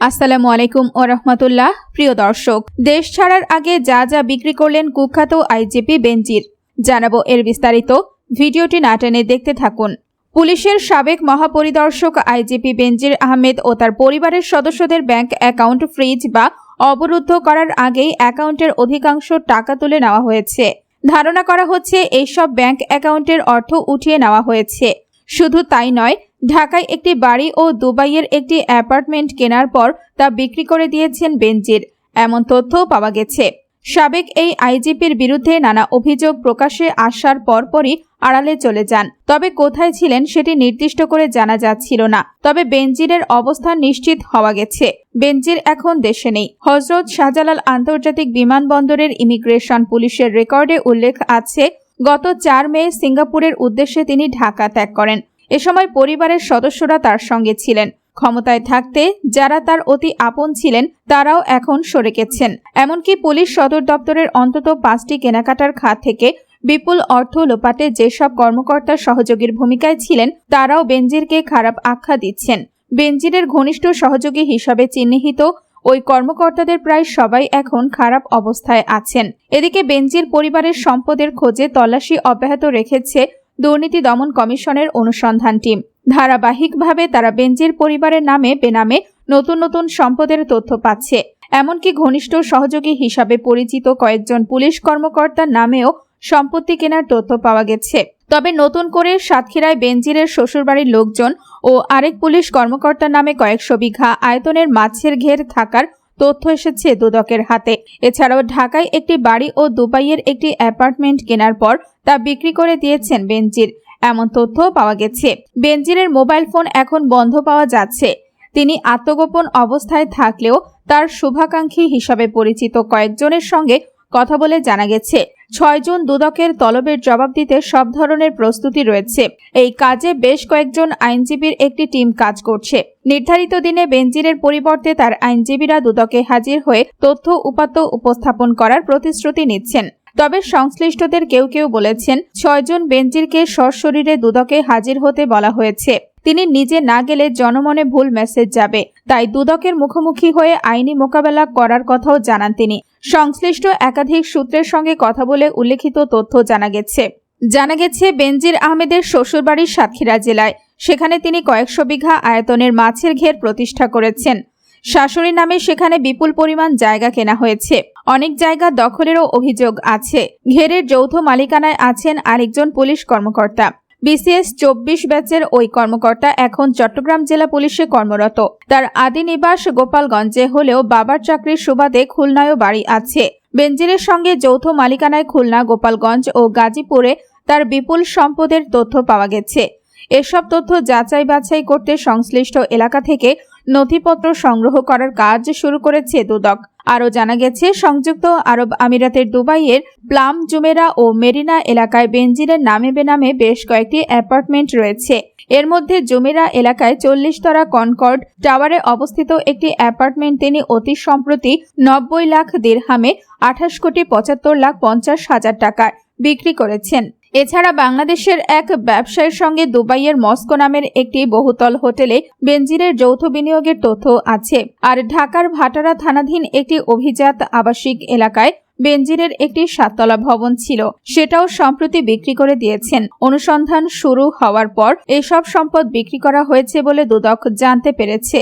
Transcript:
আসসালামু আলাইকুম ও রহমতুল্লাহ, প্রিয় দর্শক। দেশ ছাড়ার আগে যা যা বিক্রি করলেন কুখ্যাত আইজিপি বেনজির, জানাব এর বিস্তারিত। ভিডিওটি না টেনে দেখতে থাকুন। পুলিশের সাবেক মহাপরিদর্শক আইজিপি বেনজির আহমেদ ও তার পরিবারের সদস্যদের ব্যাংক অ্যাকাউন্ট ফ্রিজ বা অবরুদ্ধ করার আগেই অ্যাকাউন্টের অধিকাংশ টাকা তুলে নেওয়া হয়েছে। ধারণা করা হচ্ছে, এইসব ব্যাংক অ্যাকাউন্টের অর্থ উঠিয়ে নেওয়া হয়েছে। শুধু তাই নয় ঢাকায় একটি বাড়ি ও দুবাইয়ের একটি অ্যাপার্টমেন্ট কেনার পর তা বিক্রি করে দিয়েছেন বেনজির। এমন তথ্যও পাওয়া গেছে। সাবেক এই আইজিপির বিরুদ্ধে নানা অভিযোগ প্রকাশে আসার পরপরই আড়ালে চলে যান। তবে কোথায় ছিলেন সেটি নির্দিষ্ট করে জানা যাচ্ছিল না। তবে বেনজিরের অবস্থান নিশ্চিত হওয়া গেছে। বেনজির এখন দেশে নেই। হজরত শাহজালাল আন্তর্জাতিক বিমানবন্দরের ইমিগ্রেশন পুলিশের রেকর্ডে উল্লেখ আছে, গত চার মে সিঙ্গাপুরের উদ্দেশ্যে তিনি ঢাকা ত্যাগ করেন। এ সময় পরিবারের সদস্যরা তার সঙ্গে ছিলেন। ক্ষমতায় থাকতে যারা তার অতি আপন ছিলেন, তারাও এখন সরে গেছেন। এমনকি পুলিশ সদর দপ্তরের অন্তত পাঁচটি কেনাকাটার খাত থেকে বিপুল অর্থ লোপাটে যেসব কর্মকর্তা সহযোগীর ভূমিকায় ছিলেন, তারাও বেনজিরকে খারাপ আখ্যা দিচ্ছেন। বেনজিরের ঘনিষ্ঠ সহযোগী হিসাবে চিহ্নিত ওই কর্মকর্তাদের প্রায় সবাই এখন খারাপ অবস্থায় আছেন। এদিকে বেনজির পরিবারের সম্পদের খোঁজে তল্লাশি অব্যাহত রেখেছে দুর্নীতি দমন কমিশনের অনুসন্ধান টিম। ধারাবাহিকভাবে তারা বেঞ্জির পরিবারের নামে বেনামে নতুন নতুন সম্পদের তথ্য পাচ্ছে। এমনকি ঘনিষ্ঠ সহযোগী হিসাবে পরিচিত কয়েকজন পুলিশ কর্মকর্তার নামেও সম্পত্তি কেনার তথ্য পাওয়া গেছে। তবে নতুন করে সাতক্ষীরায় বেঞ্জিরের শ্বশুরবাড়ির লোকজন ও আরেক পুলিশ কর্মকর্তার নামে কয়েকশো বিঘা আয়তনের মাছের ঘের থাকার তথ্য এসেছে দুদকের হাতে। এছাড়াও ঢাকায় একটি বাড়ি ও দুবাইয়ের একটি অ্যাপার্টমেন্ট কেনার পর তা বিক্রি করে দিয়েছেন বেঞ্জির এমন তথ্য পাওয়া গেছে। বেঞ্জিরের মোবাইল ফোন এখন বন্ধ পাওয়া যাচ্ছে। তিনি আত্মগোপন অবস্থায় থাকলেও তার শুভাকাঙ্ক্ষী হিসাবে পরিচিত কয়েকজনের সঙ্গে কথা বলে জানা গেছে, ছয় জুন দুদকের তলবের জবাব দিতে সব ধরনের প্রস্তুতি রয়েছে। এই কাজে বেশ কয়েকজন আইনজীবীর একটি টিম কাজ করছে। নির্ধারিত দিনে বেঞ্জিরের পরিবর্তে তার আইনজীবীরা দুদকে হাজির হয়ে তথ্য উপাত্ত উপস্থাপন করার প্রতিশ্রুতি নিচ্ছেন। তবে সংশ্লিষ্টদের কেউ কেউ বলেছেন ছয়জন বেঞ্জিরকে সশরীরে দুদকে হাজির হতে বলা হয়েছে। তিনি নিজে না গেলে জনমনে ভুল মেসেজ যাবে। তাই দুদকের মুখোমুখি হয়ে আইনি মোকাবেলা করার কথাও জানান তিনি। সংশ্লিষ্ট একাধিক সূত্রের সঙ্গে কথা বলে উল্লেখিত তথ্য জানা গেছে। জানা গেছে, বেনজির আহমেদের শ্বশুরবাড়ির সাতক্ষীরা জেলায়। সেখানে তিনি কয়েকশো বিঘা আয়তনের মাছের ঘের প্রতিষ্ঠা করেছেন। শাশুড়ি নামে সেখানে বিপুল পরিমাণ জায়গা কেনা হয়েছে। অনেক জায়গা দখলেরও অভিযোগ আছে। ঘেরের যৌথ মালিকানায় আছেন আরেকজন পুলিশ কর্মকর্তা। বিসিএস চব্বিশ ব্যাচের ওই কর্মকর্তা এখন চট্টগ্রাম জেলা পুলিশে কর্মরত। তার আদি নিবাস গোপালগঞ্জে হলেও বাবার চাকরির সুবাদে খুলনায়ও বাড়ি আছে। বেঞ্জিরের সঙ্গে যৌথ মালিকানায় খুলনা, গোপালগঞ্জ ও গাজীপুরে তার বিপুল সম্পদের তথ্য পাওয়া গেছে। এসব তথ্য যাচাই বাছাই করতে সংশ্লিষ্ট এলাকা থেকে নথিপত্র সংগ্রহ করার কাজ শুরু করেছে দুদক। আরও জানা গেছে, সংযুক্ত আরব আমিরাতের দুবাইয়ের প্লাম, জুমেরা ও মেরিনা এলাকায় বেনজিরের নামে বেনামে বেশ কয়েকটি অ্যাপার্টমেন্ট রয়েছে। এর মধ্যে জুমেরা এলাকায় চল্লিশ তরা কনকর্ড টাওয়ারে অবস্থিত একটি অ্যাপার্টমেন্ট তিনি অতি সম্প্রতি নব্বই লাখ দিরহামে আঠাশ কোটি পঁচাত্তর লাখ পঞ্চাশ হাজার টাকায় বিক্রি করেছেন। এছাড়া বাংলাদেশের এক ব্যবসায়ীর সঙ্গে দুবাইয়ের মস্কো নামের একটি বহুতল হোটেলে বেনজিরের যৌথ বিনিয়োগের তথ্য আছে। আর ঢাকার ভাটারা থানাধীন একটি অভিজাত আবাসিক এলাকায় বেনজিরের একটি সাততলা ভবন ছিল। সেটাও সম্প্রতি বিক্রি করে দিয়েছেন। অনুসন্ধান শুরু হওয়ার পর এসব সম্পদ বিক্রি করা হয়েছে বলে দুদক জানতে পেরেছে।